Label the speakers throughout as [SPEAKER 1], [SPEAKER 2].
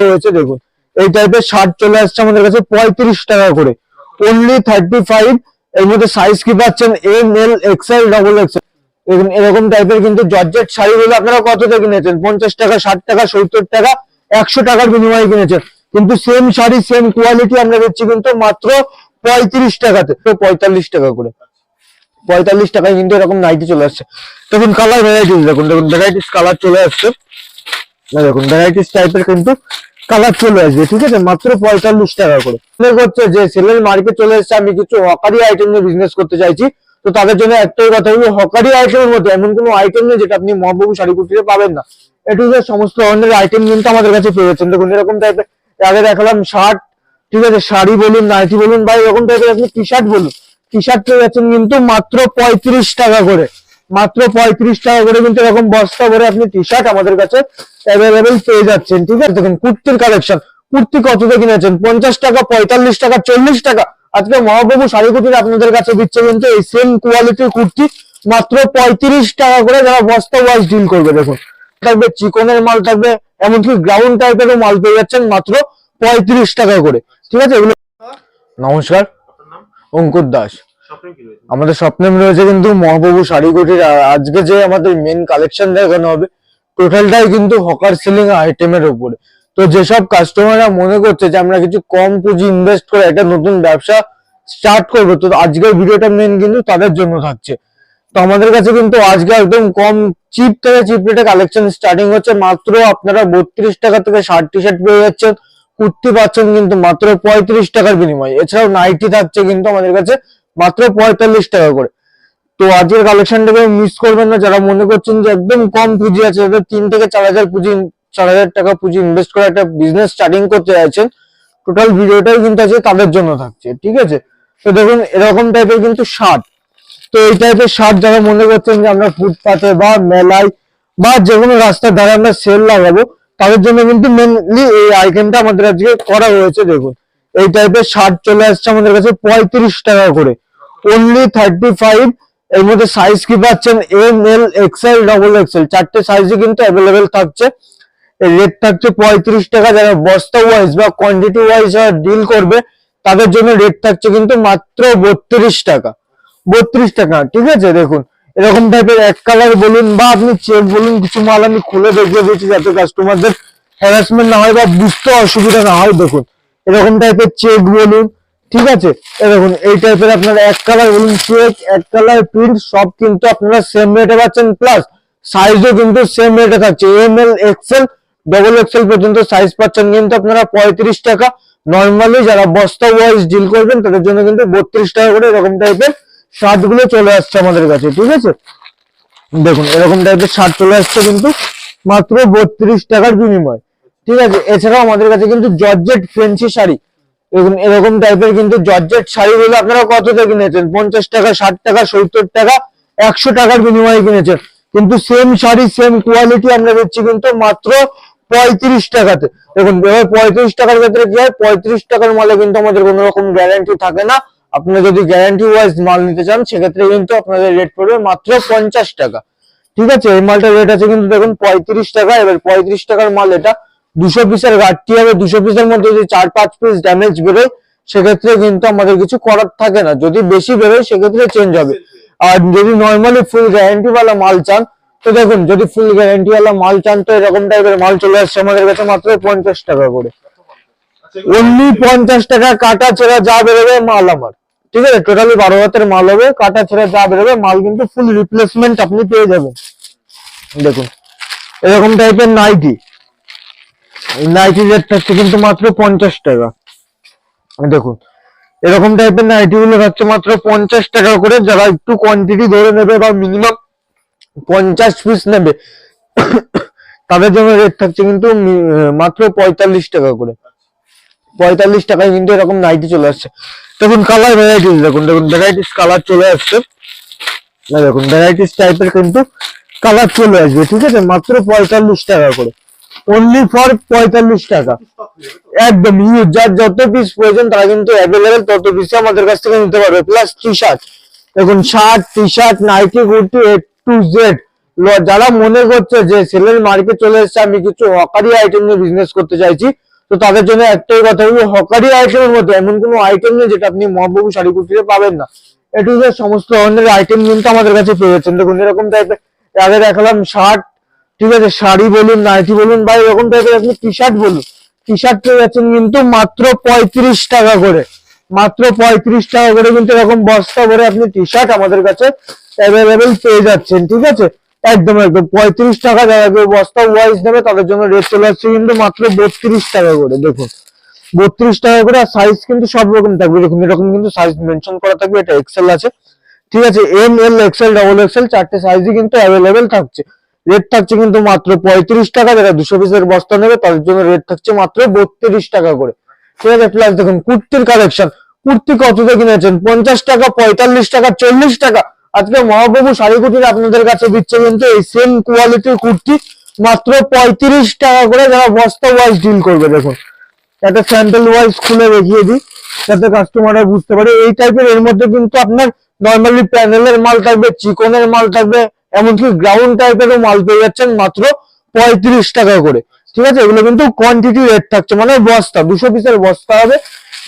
[SPEAKER 1] রয়েছে, দেখুন। এই টাইপের শার্ট চলে আসছে আমাদের কাছে পঁয়ত্রিশ টাকা করে। অনলি থার্টি ফাইভ এর মধ্যে সাইজ কি পাচ্ছেন? এম এল এক্সেল ডবল দেখুন, এরকম টাইপের কিন্তু জর্জেট শাড়িগুলো আপনারা কত থেকে কিনেছেন? পঞ্চাশ টাকা, ষাট টাকা, সত্তর টাকা, একশো টাকার বিনিময়ে কিনেছেন। কিন্তু সেম শাড়ি সেম কোয়ালিটি আমরা দিচ্ছি কিন্তু মাত্র পঁয়ত্রিশ টাকাতে। তো পঁয়তাল্লিশ টাকা করে। পঁয়তাল্লিশ টাকায় কিন্তু এরকম নাইটি চলে আসছে। দেখুন কালার ভ্যারাইটিস দেখুন দেখুন ভ্যারাইটিস কালার চলে আসছে। দেখুন ভ্যারাইটিস টাইপের কিন্তু কালার চলে আসবে, ঠিক আছে? মাত্র পঁয়তাল্লিশ টাকা করে। মনে করছে যে সেলের মার্কেট চলে এসেছে, আমি কিছু হকারি আইটেম নিয়ে বিজনেস করতে চাইছি। তো তাদের জন্য একটাই কথা হলো হকারি আইটেমের মধ্যে এমন কোনো আইটেম নেই যেটা আপনি মহাবাবু শাড়ি কুটিতে পাবেন না। এটু যে সমস্ত ধরনের আইটেম কিন্তু আমাদের কাছে পেয়ে যাচ্ছেন। দেখুন, এরকম টাইপের আগে দেখালাম শার্ট ঠিক আছে? শাড়ি বলুন নাইটি বলুন, বা এরকম টাইপের আপনি টি শার্ট বলুন টি শার্ট পেয়ে যাচ্ছেন কিন্তু মাত্র পঁয়ত্রিশ টাকা করে। মাত্র পঁয়ত্রিশ টাকা করে কিন্তু এরকম বস্তা ভরে আপনি টি শার্ট আমাদের কাছে অ্যাভেলেবেল পেয়ে যাচ্ছেন ঠিক আছে? দেখুন কুর্তির কালেকশন কুর্তি কত দিয়ে কিনেছেন? পঞ্চাশ টাকা পঁয়তাল্লিশ টাকা চল্লিশ টাকা। আজকে মহাপ্রভু শাড়ি কুটির আপনাদের কাছে দিচ্ছে কিন্তু এই সেম কোয়ালিটির কুর্তি মাত্র পঁয়ত্রিশ টাকা করে যারা বস্তা ওয়াইজ ডিল করবে দেখুন। থাকবে চিকনের মাল থাকবে এমনকি গ্রাউন্ড টাইপেরও মাল পেয়ে যাচ্ছেন মাত্র পঁয়ত্রিশ টাকা করে ঠিক আছে? এগুলো নমস্কার। অঙ্কুর দাস। আমাদের স্বপ্নে রয়েছে কিন্তু মহাপ্রভু আজকে যে আমাদের মেন কালেকশন দেখানো হবে টোটালটাই কিন্তু হকার আইটেমের উপরে। তো যেসব কাস্টমাররা মনে করছে যে আমরা কিছু কম পুঁজি ইনভেস্ট করে একটা নতুন ব্যবসা স্টার্ট করব, তো আজকের ভিডিওটা মেন কিন্তু তাদের জন্য থাকছে। তো আমাদের কাছে কিন্তু আজকে একদম কম চিপ থেকে চিপ রেটে কালেকশন স্টার্টিং হচ্ছে, মাত্র আপনারা বত্রিশ টাকা থেকে ষাট টি শার্ট পেয়ে যাচ্ছেন, কুর্তি পাচ্ছেন কিন্তু মাত্র পঁয়ত্রিশ টাকার বিনিময়ে। এছাড়াও নাইটি থাকছে কিন্তু আমাদের কাছে মাত্র পঁয়তাল্লিশ টাকা করে। তো আজকের কালেকশনটাকে মিস করবেন না, যারা মনে করছেন যে একদম কম পুঁজি আছে তিন থেকে চার হাজার পুঁজি, চার হাজার টাকা পুঁজি ইনভেস্ট করে একটা বিজনেস স্টার্টিং করতে চাইছেন টোটাল ভিডিওটাই কিন্তু আছে তাদের জন্য থাকছে, ঠিক আছে? তো দেখুন, এরকম টাইপের কিন্তু শার্ট। তো এই টাইপের শার্ট যারা মনে করছেন যে আমরা ফুটপাথে বা মেলায় বা যে কোনো রাস্তার ধারে আমরা সেল লাগাবো, তাদের জন্য কিন্তু মেনলি এই আইটেমটা আমাদের আজকে করা হয়েছে, দেখুন। এই টাইপের শার্ট চলে আসছে আমাদের কাছে পঁয়ত্রিশ টাকা করে। অনলি থার্টি ফাইভ এর মধ্যে সাইজ কি পাচ্ছেন? M L XL double XL চারটে সাইজে কিন্তু অ্যাভেলেবেল থাকছে। রেট থাকছে পঁয়ত্রিশ টাকা। যারা বস্তা ওয়াইজ বা কোয়ান্টিটি ওয়াইজ ডিল করবে, তাদের জন্য রেট থাকছে কিন্তু মাত্র বত্রিশ টাকা। বত্রিশ টাকা, ঠিক আছে? দেখুন, এরকম টাইপের এক কালার বলুন বা আপনি চেক বলুন, কিছু মাল আমি খুলে দেখিয়ে দিচ্ছি যাতে কাস্টমারদের হ্যারাসমেন্ট না হয় বা বুঝতে অসুবিধা না হয়। দেখুন, এরকম টাইপের চেক বলুন ঠিক আছে? দেখুন, এই টাইপের আপনার এক কালার বলুন চেক এক কালার প্রিন্ট সব কিন্তু আপনারা সেম রেটে পাচ্ছেন প্লাস সাইজও কিন্তু সেম রেটে থাকছে। M L XL double XL পর্যন্ত সাইজ পাচ্ছেন কিন্তু আপনারা পঁয়ত্রিশ টাকা। নর্মালি যারা বস্তা ওয়াইজ ডিল করবেন, তাদের জন্য কিন্তু বত্রিশ টাকা করে এরকম টাইপের শার্টগুলো চলে আসছে আমাদের কাছে, ঠিক আছে? দেখুন, এরকম টাইপের শার্ট চলে আসছে কিন্তু মাত্র বত্রিশ টাকার বিনিময়। ঠিক আছে? এছাড়াও আমাদের কাছে কিন্তু জর্জেট ফেন্সি শাড়ি দেখুন এরকম টাইপের কিন্তু জর্জেট শাড়িগুলো আপনারা কত থেকে কিনেছেন? পঞ্চাশ টাকা, ষাট টাকা, সত্তর টাকা, একশো টাকার বিনিময়ে কিনেছেন। কিন্তু সেম শাড়ি সেম কোয়ালিটি আমরা দিচ্ছি কিন্তু মাত্র পঁয়ত্রিশ টাকাতে। দেখুন, এবার পঁয়ত্রিশ টাকার ক্ষেত্রে কি হয়? পঁয়ত্রিশ টাকার মালে কিন্তু আমাদের কোনো রকম গ্যারান্টি থাকে না। আপনারা যদি গ্যারান্টি ওয়াইজ মাল নিতে চান, সেক্ষেত্রে কিন্তু আপনাদের রেট পড়বে মাত্র পঞ্চাশ টাকা। ঠিক আছে? এই মালটার রেট আছে কিন্তু দেখুন, পঁয়ত্রিশ টাকা। এবার পঁয়ত্রিশ টাকার মাল এটা দুশো পিসের ঘাটতি হবে, দুশো পিসের মধ্যে যদি চার পাঁচ পিস ড্যামেজ বেরোয়, সেক্ষেত্রে কিন্তু আমাদের কিছু করার থাকে না। যদি বেশি বেরোয়, সেক্ষেত্রে চেঞ্জ হবে। আর যদি নর্মালি ফুল গ্যারান্টি মাল চান, তো দেখুন, যদি ফুল গ্যারান্টি মাল চান, তো এরকম টাইপের মাল চলে আসছে আমাদের কাছে মাত্র পঞ্চাশ টাকা করে। অনলি পঞ্চাশ টাকা কাটা ছেঁড়া যা বেরোবে, মাল আমার। ঠিক আছে? টোটালি বারো হাতের মাল হবে, কাটা ছেঁড়া যা বেরোবে, মাল কিন্তু ফুল রিপ্লেসমেন্ট আপনি পেয়ে যাবেন। দেখুন, এরকম টাইপের নাইটি নাইটি রেট থাকছে কিন্তু মাত্র পঞ্চাশ টাকা। দেখুন, এরকম টাইপের নাইটি গুলো থাকছে মাত্র পঞ্চাশ টাকা করে, যারা একটু কোয়ান্টিটি ধরে নেবে বা মিনিমাম পঞ্চাশ পিস নেবে, তাদের জন্য রেট থাকছে কিন্তু মাত্র পঁয়তাল্লিশ টাকা করে। পঁয়তাল্লিশ টাকায় কিন্তু এরকম নাইটি চলে আসছে। দেখুন কালার ভ্যারাইটিস দেখুন দেখুন ভ্যারাইটিস কালার চলে আসছে। দেখুন ভ্যারাইটিস টাইপের কিন্তু কালার চলে আসবে, ঠিক আছে? মাত্র পঁয়তাল্লিশ টাকা করে। অনলি ফর পঁয়তাল্লিশ টাকা? একদম ইউজ যার যত পিস প্রয়োজন, তারা কিন্তু অ্যাভেলেবেল তত পিস আমাদের কাছ থেকে নিতে পারবে। প্লাস টি শার্ট দেখুন shirt T shirt nighty kurti A to Z যারা মনে করছে যে সেলের মার্কেট চলে এসেছে, আমি কিছু হকারি আইটেম নিয়ে বিজনেস করতে চাইছি, তো তাদের জন্য একটাই কথা হলো হকারি আইটেমের মধ্যে এমন কোনো আইটেম নেই যেটা আপনি মহাবাবু শাড়ি কুটিতে পাবেন না। এটু সমস্ত ধরনের আইটেম কিন্তু আমাদের কাছে পেয়ে যাচ্ছেন। দেখুন, এরকম টাইপের আগে দেখালাম শার্ট ঠিক আছে, শাড়ি বলুন, নাইটি বলুন, বা এরকম টাইপের আপনি টি শার্ট বলুন। টি শার্ট পেয়ে যাচ্ছেন কিন্তু মাত্র পঁয়ত্রিশ টাকা করে। মাত্র পঁয়ত্রিশ টাকা করে কিন্তু এরকম বস্তা ভরে আপনি টি শার্ট আমাদের কাছে অ্যাভেলেবেল পেয়ে যাচ্ছেন, ঠিক আছে? একদম একদম। পঁয়ত্রিশ টাকা যারা কেউ বস্তা ওয়াইজ নেবে, তাদের জন্য রেট চলে আসছে কিন্তু মাত্র বত্রিশ টাকা করে, দেখুন। বত্রিশ টাকা করে আর সাইজ কিন্তু সব রকম থাকবে। দেখুন, এরকম কিন্তু সাইজ মেনশন করা থাকবে, এটা এক্সেল আছে। ঠিক আছে M L XL double XL চারটে সাইজই কিন্তু অ্যাভেলেবেল থাকছে। রেট থাকছে কিন্তু মাত্র পঁয়ত্রিশ টাকা, যারা দুশো পিসের বস্তা নেবে তাদের জন্য রেট থাকছে মাত্র বত্রিশ টাকা করে। ঠিক আছে প্লাস দেখুন, কুর্তির কালেকশন কুর্তি কততে কিনেছেন? পঞ্চাশ টাকা, পঁয়তাল্লিশ টাকা, চল্লিশ টাকা। আজকে মহাপ্রভু শাড়ি কুটির আপনাদের কাছে দিচ্ছে কিন্তু এই সেম কোয়ালিটির কুর্তি মাত্র পঁয়ত্রিশ টাকা করে যারা বস্তা ওয়াইজ ডিল করবে, দেখুন। একটা স্যান্ডেল ওয়াইজ খুলে দেখিয়ে দিই, যাতে কাস্টমাররা বুঝতে পারে। এই টাইপের এর মধ্যে কিন্তু আপনার নর্মালি প্যানেলের মাল থাকবে, চিকনের মাল থাকবে এমনকি গ্রাউন্ড টাইপেরও মাল পেয়ে যাচ্ছেন মাত্র পঁয়ত্রিশ টাকা করে। ঠিক আছে? এগুলো কিন্তু কোয়ান্টিটি রেট থাকছে মানে বস্তা, দুশো পিসের বস্তা হবে।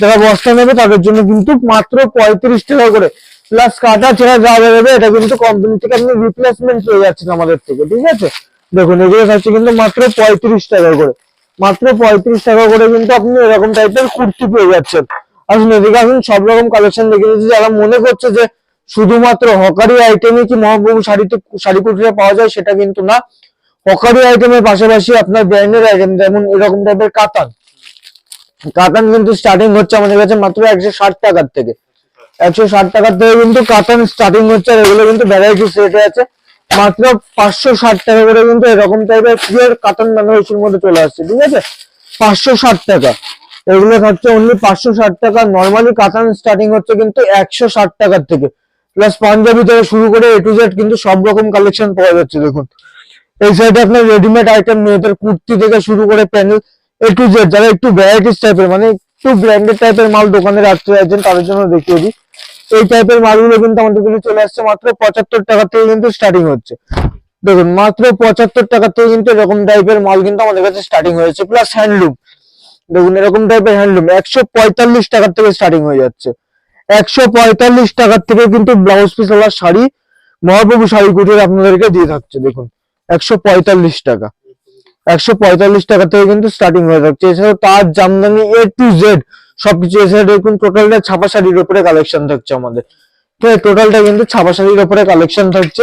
[SPEAKER 1] যারা বস্তা নেবে তাদের জন্য কিন্তু মাত্র পঁয়ত্রিশ টাকা করে। প্লাস কাটা ছেঁড়া যা বেরোবে, এটা কিন্তু কোম্পানি থেকে আপনি রিপ্লেসমেন্ট পেয়ে যাচ্ছেন আমাদের থেকে, ঠিক আছে? দেখুন, এগুলো থাকছে কিন্তু মাত্র পঁয়ত্রিশ টাকা করে। মাত্র পঁয়ত্রিশ টাকা করে কিন্তু আপনি এরকম টাইপের কুর্তি পেয়ে যাচ্ছেন। আসুন, এদিকে আসুন সব রকম কালেকশন দেখে যারা মনে করছে যে শুধুমাত্র হকারি আইটেমে কি মহাপ্রভু শাড়িতে শাড়ি কুটিতে পাওয়া যায়? সেটা কিন্তু না। হকারি আইটেমের পাশাপাশি আপনার ব্র্যান্ডের আইটেম যেমন এরকম টাইপের কাতান। কাতান কিন্তু স্টার্টিং হচ্ছে আমাদের কাছে মাত্র একশো ষাট টাকার থেকে। একশো ষাট টাকার থেকে কিন্তু কাতান স্টার্টিং হচ্ছে আর এগুলো কিন্তু ভ্যারাইটি সেটে আছে। মাত্র পাঁচশো ষাট টাকা করে কিন্তু এরকম টাইপের পিওর কাতান বেনারসির মধ্যে চলে আসছে, ঠিক আছে? পাঁচশো ষাট টাকা। এগুলো থাকছে অনলি পাঁচশো ষাট টাকা। নর্মালি কাতান স্টার্টিং হচ্ছে কিন্তু একশো ষাট টাকার থেকে। প্লাস পাঞ্জাবি থেকে শুরু করে এ টু জেড কিন্তু সব রকম কালেকশন পাওয়া যাচ্ছে, দেখুন। এই সাইডে আপনার রেডিমেড আইটেম মেয়েদের কুর্তি থেকে শুরু করে প্যানেল এ টু জেড যারা একটু ভ্যারাইটিস টাইপের মানে একটু ব্র্যান্ডেড টাইপের মাল দোকানে রাখতে চাইছেন, তাদের জন্য দেখিয়ে দিই। এই টাইপের মালগুলো কিন্তু আমাদের কাছে চলে আসছে মাত্র পঁচাত্তর টাকা থেকে কিন্তু স্টার্টিং হচ্ছে। দেখুন, মাত্র পঁচাত্তর টাকা থেকে কিন্তু এরকম টাইপের মাল কিন্তু আমাদের কাছে স্টার্টিং হয়েছে প্লাস হ্যান্ডলুম দেখুন, এরকম টাইপের হ্যান্ডলুম একশো পঁয়তাল্লিশ টাকার থেকে স্টার্টিং হয়ে যাচ্ছে। একশো পঁয়তাল্লিশ টাকার থেকে কিন্তু ব্লাউজ পিস ওয়ালা শাড়ি, মহাপ্রভু শাড়ি কুটির আপনাদেরকে দিয়ে থাকছে, দেখুন। একশো পঁয়তাল্লিশ টাকা। একশো পঁয়তাল্লিশ টাকা থেকে কিন্তু স্টার্টিং হয়ে যাচ্ছে এছাড়াও তার জামদানি এ টু জেড সবকিছু এছাড়া দেখুন টোটালটা ছাপা শাড়ির উপরে কালেকশন থাকছে আমাদের। ঠিক আছে টোটালটা কিন্তু ছাপা শাড়ির উপরে কালেকশন থাকছে।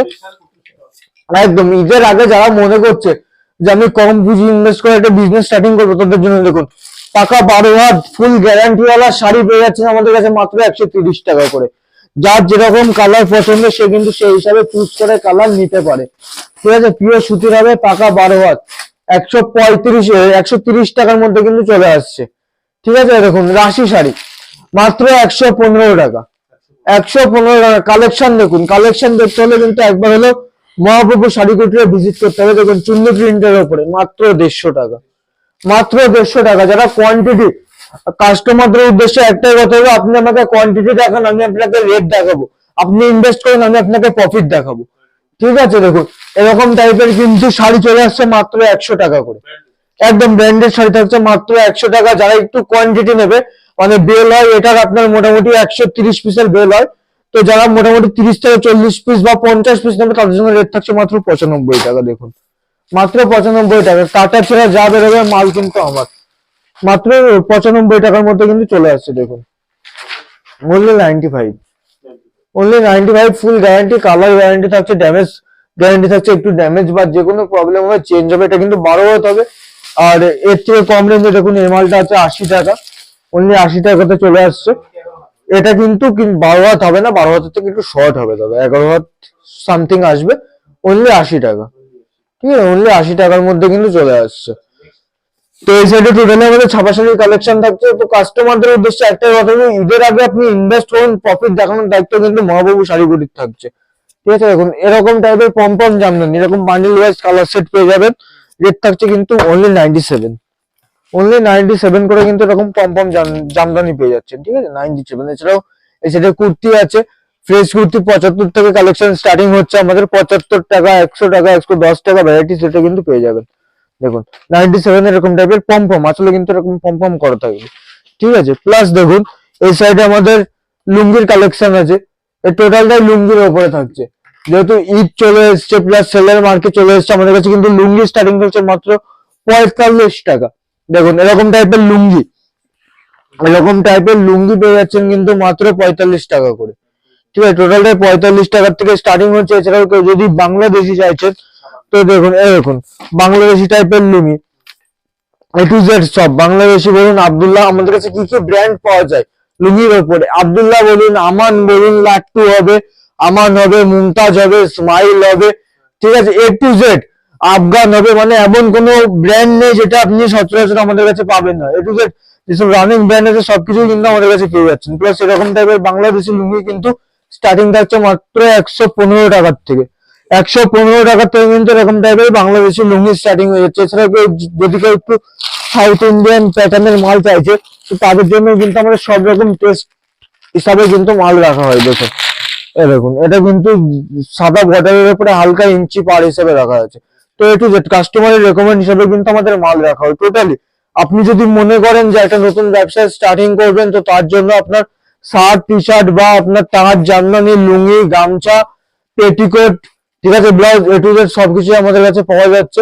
[SPEAKER 1] একদম, ঈদের আগে যারা মনে করছে যে আমি কম পুঁজি ইনভেস্ট করে একটা বিজনেস স্টার্টিং করব, তাদের জন্য দেখুন পাকা বারো হাত ফুল গ্যারান্টি ওয়ালা শাড়ি পেয়ে যাচ্ছেন আমাদের কাছে মাত্র একশো তিরিশ টাকা করে। যার যেরকম কালার পছন্দ, সে কিন্তু সেই হিসাবে চুজ করে কালার নিতে পারে। ঠিক আছে পিওর সুতির হবে পাকা বারো হাত। একশো পঁয়ত্রিশ একশো তিরিশ টাকার মধ্যে কিন্তু চলে আসছে। ঠিক আছে, দেখুন, রাশি শাড়ি। মাত্র একশো পনেরো টাকা। একশো পনেরো টাকা। কালেকশন দেখুন কালেকশন দেখতে হলে কিন্তু একবার হলো মহাপ্রভু শাড়ি কুটিরে ভিজিট করতে হবে। দেখুন চুন্নি প্রিন্টের ওপরে মাত্র দেড়শো টাকা। মাত্র দেড়শো টাকা। যারা কোয়ান্টিটি কাস্টমারদের উদ্দেশ্যে একটাই কথা হলো, আপনি আমাকে কোয়ান্টিটি দেখান, আমি আপনাকে রেট দেখাবো। আপনি ইনভেস্ট করেন, আমি আপনাকে প্রফিট দেখাবো। ঠিক আছে, দেখুন, এরকম টাইপের কিন্তু শাড়ি চলে আসছে মাত্র একশো টাকা করে। একদম ব্র্যান্ডেড শাড়ি থাকছে মাত্র একশো টাকা। যারা একটু কোয়ান্টিটি নেবে মানে বেল হয়, এটার আপনার মোটামুটি একশো তিরিশ পিসের বেল হয়। তো যারা মোটামুটি তিরিশ থেকে চল্লিশ পিস বা পঞ্চাশ পিস নেবে, তাদের জন্য রেট থাকছে মাত্র পঁচানব্বই টাকা, দেখুন। মাত্র পঁচানব্বই টাকা। কাটা ছেড়া যা বেরোবে, মাল কিন্তু আমার। মাত্র পঁচানব্বই টাকার মধ্যে কিন্তু চলে আসছে, দেখুন। মূল্য ninety five only ninety five full guarantee colour guarantee থাকছে ড্যামেজ গ্যারান্টি থাকছে, একটু ড্যামেজ বা যে কোনো প্রবলেম হবে চেঞ্জ হবে, এটা কিন্তু বারো হাত হবে। আর এর থেকে কম রেঞ্জে দেখুন, এই মালটা আছে আশি টাকা। অনলি আশি টাকাতে চলে আসছে। এটা কিন্তু কিন- বারো হাত হবে না, বারো হাতের থেকে একটু শর্ট হবে দাদা। এগারো হাত সামথিং আসবে। অনলি আশি টাকা। ঠিক আছে অনলি আশি টাকার মধ্যে কিন্তু চলে আসছে। তো এই সাইডে টোটালি আমাদের ছাপাশালির কালেকশন থাকছে। তো কাস্টমারদের উদ্দেশ্যে একটাই কথা ঈদের আগে আপনি ইনভেস্ট করুন প্রফিট দেখানোর দায়িত্ব কিন্তু মহাবাবু শাড়িগুলির থাকছে। ঠিক আছে, দেখুন, এরকম টাইপের পম্পম জামদানি এরকম বান্ডিল ওয়াইজ কালার সেট পেয়ে যাবেন। রেট থাকছে কিন্তু only ninety seven only ninety seven করে কিন্তু এরকম পম্পম জামদানি পেয়ে যাচ্ছেন। ঠিক আছে নাইনটি সেভেন এছাড়াও সাইডে কুর্তি আছে। ফ্রেশ কুর্তি পঁচাত্তর থেকে কালেকশন স্টার্টিং হচ্ছে। আমাদের পঁচাত্তর টাকা, একশো টাকা, একশো দশ টাকা ভ্যারাইটি সেটা কিন্তু পেয়ে যাবেন। দেখুন নাইনটি সেভেন এরকম টাইপের পম পম আসলে কিন্তু এরকম পম পম করা থাকবে ঠিক আছে? প্লাস দেখুন, এই সাইডে আমাদের লুঙ্গির কালেকশন আছে। এই টোটালটাই লুঙ্গির ওপরে থাকছে। যেহেতু ঈদ চলে এসছে প্লাস সেলের মার্কেট চলে এসছে, আমাদের কাছে কিন্তু লুঙ্গি স্টার্টিং হচ্ছে মাত্র পঁয়তাল্লিশ টাকা। দেখুন, এরকম টাইপের লুঙ্গি। এরকম টাইপের লুঙ্গি পেয়ে যাচ্ছেন কিন্তু মাত্র পঁয়তাল্লিশ টাকা করে। ঠিক আছে টোটালটাই পঁয়তাল্লিশ টাকার থেকে স্টার্টিং হচ্ছে। এছাড়াও কেউ যদি বাংলাদেশি চাইছেন তো দেখুন দেখুন, বাংলাদেশি টাইপের লুঙ্গি এ টু জেড সব বাংলাদেশি বলুন, আব্দুল্লাহ, আমাদের কাছে কি কি ব্র্যান্ড পাওয়া যায়? লুঙ্গির ওপরে আব্দুল্লাহ বলুন, আমান বলুন, লাট্টু হবে, আমান হবে, মুমতাজ হবে স্মাইল হবে, ঠিক আছে এ টু জেড আফগান হবে মানে এমন কোনো ব্র্যান্ড নেই যেটা আপনি সচরাচর আমাদের কাছে পাবেন না। এ টু জেড যেসব রানিং ব্র্যান্ড আছে সবকিছু কিন্তু আমাদের কাছে পেয়ে যাচ্ছেন। প্লাস এরকম টাইপের বাংলাদেশি লুঙ্গি কিন্তু স্টার্টিং থাকছে মাত্র একশো পনেরো টাকার থেকে। একশো পনেরো টাকার থেকে কিন্তু এরকম টাইপের বাংলাদেশি লুঙ্গি স্টার্টিং হয়ে যাচ্ছে। এছাড়া যদি কেউ একটু সাউথ ইন্ডিয়ান প্যাটার্নের মাল চাইছে, তো তাদের জন্য কিন্তু আমাদের সব রকম টেস্ট হিসাবে কিন্তু মাল রাখা হয়, দেখুন। দেখুন, এটা কিন্তু সাদা বর্ডারের উপরে হালকা ইঞ্চি পার হিসেবে রাখা আছে তো একটু কাস্টমারের রেকমেন্ড হিসেবে কিন্তু আমাদের মাল রাখা হয় টোটালি আপনি যদি মনে করেন যে একটা নতুন ব্যবসা স্টার্টিং করবেন, তো তার জন্য আপনার শার্ট টি শার্ট বা আপনার তাহার জামদানি, লুঙ্গি, গামছা, পেটিকোট, ঠিক আছে, ব্লাউজ, এ টু জেড সবকিছু আমাদের কাছে পাওয়া যাচ্ছে।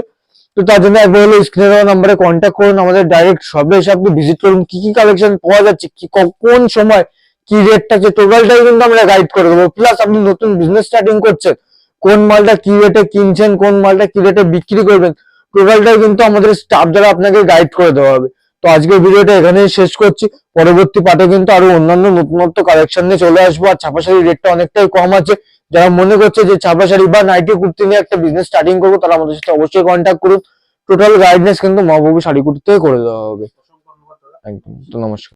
[SPEAKER 1] তো তার জন্য একবার হলো স্ক্রিনে দেওয়া নাম্বারে কন্ট্যাক্ট করুন, আমাদের ডাইরেক্ট শপে এসে আপনি ভিজিট করুন, কি কি কালেকশন পাওয়া যাচ্ছে, কি কোন সময় কি রেট থাকছে টোটালটাই কিন্তু আমরা গাইড করে দেবো। প্লাস আপনি নতুন বিজনেস স্টার্টিং করছেন, কোন মালটা কি রেটে কিনছেন, কোন মালটা কি রেটে বিক্রি করবেন টোটালটাই কিন্তু আমাদের স্টাফ দ্বারা আপনাকে গাইড করে দেওয়া হবে। তো আজকের ভিডিওটা এখানেই শেষ করছি। পরবর্তী পাঠে কিন্তু আরও অন্যান্য নতুনত্ব কালেকশন নিয়ে চলে আসব। আর ছাপা শাড়ির রেটটা অনেকটাই কম আছে। যারা মনে করছে যে ছাপা শাড়ি বা নাইটি কুর্তি নিয়ে একটা বিজনেস স্টার্টিং করব, তারা আমাদের সাথে অবশ্যই কন্ট্যাক্ট করুন। টোটাল গাইডনেস কিন্তু মহাবু শাড়ি কুর্তি থেকে করে দেওয়া হবে। একদম তো নমস্কার।